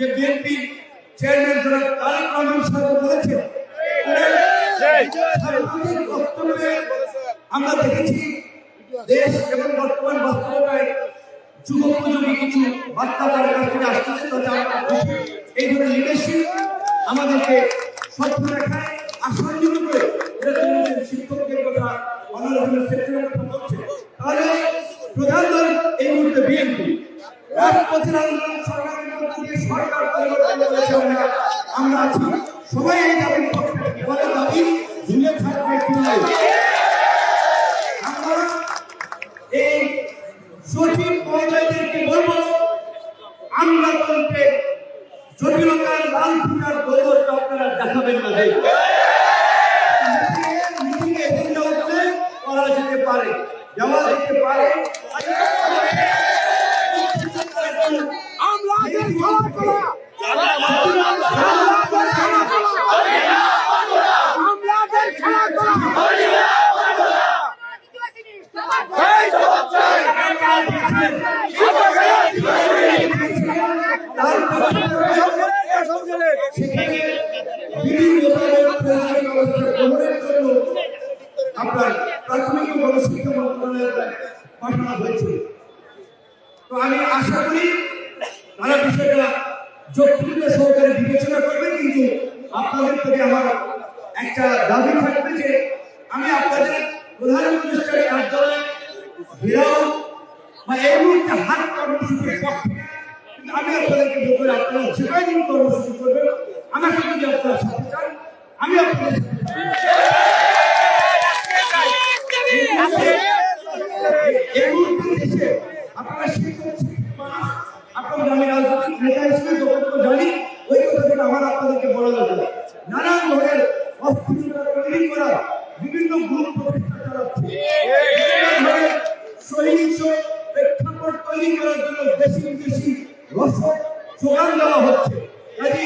যে BNP chairman জনাব তারেক রহমান সাহেব বলেছেন আমরা দেখেছি দেশ এবং বর্তমান বাস্তবতায় যুগোপযোগী কিছু বার্তা তার কাছ থেকে আসতেছে। এই ধরনের লিডারশিপ আমাদেরকে স্বপ্ন দেখায় আশান্বিত করে শিক্ষকদের কথা অনারেবল সেক্রেটারির কথা বলছে। তাহলে প্রধান দল এই মুহূর্তে বিএনপি রাজপথের আন্দোলন সরকারের আমরা আছি। সবাই এই দাবির পক্ষে বলে দাবি? ঝুলে থাকবে আমরা এই সচিব মহোদয়দেরকে বলব? আমরা বলতে জটিলতার লাল ফুটার পরিবর্তন আপনারা দেখাবেন না ভাই। করা যেতে পারে যাওয়া যেতে পারে। সেখানে আপনার প্রাথমিক ও হয়েছে তো আমি আশা করি তারা বিষয়টা যৌক্তিক সহকারে বিবেচনা করবে কিন্তু আপনাদের থেকে আমার একটা দাবি থাকবে আমি আপনাদের প্রধান উপদেষ্টার কার্যালয়ে ঘেরাও বা এই মুহূর্তে হাত কর্মসূচির আমি আপনাদেরকে বলব আপনারা যেটাই দিন কর্মসূচি করবেন, আমার সাথে যদি আপনারা সাথে চান আমি আপনারা আমি রাজনৈতিক নেতা হিসেবে যতটুকু ওই কথাটা আমার আপনাদেরকে বলা নানান ধরনের অস্থিরতা তৈরি করা বিভিন্ন গ্রুপ প্রতিষ্ঠা বিভিন্ন ধরনের সহিংস প্রেক্ষাপট তৈরি করার জন্য দেশি বিদেশি জোগান দেওয়া হচ্ছে। কাজে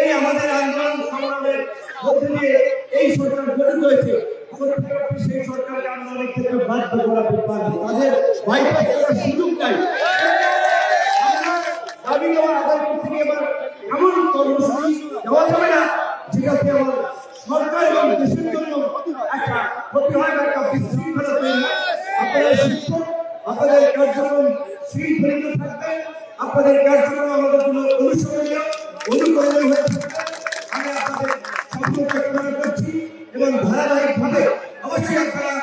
এই আমাদের আন্দোলন সংগ্রামের মধ্যে দিয়ে এই সরকার গঠিত হয়েছে সেই সরকারকে আন্দোলনের ক্ষেত্রে বাধ্য করাতে পারবে তাদের বাইপাস করার সুযোগ নাই। দাবি দেওয়া আদায় করতে গিয়ে এবার এমন কর্মসূচি দেওয়া যাবে না, যেটাতে আমার সরকার এবং দেশের জন্য একটা হয় একটা বিশৃঙ্খলা তৈরি। আপনারা শিক্ষক, আপনাদের কার্যক্রম শৃঙ্খলিত থাকবে। আপনাদের কার্যক্রম আমাদের জন্য অনুসরণীয় অনুকরণীয় হয়ে আমি আপনাদের সম্পর্কে কামনা করছি এবং ধারাবাহিকভাবে অবশ্যই আপনারা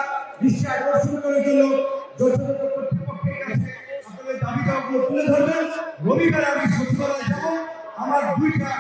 দৃষ্টি আকর্ষণ করার জন্য যথাযথ কর্তৃপক্ষের কাছে আপনাদের দাবি দাওয়াগুলো তুলে ধরবেন। রবিবার আমি সচিবালয়ে যাব। আমার দুইটা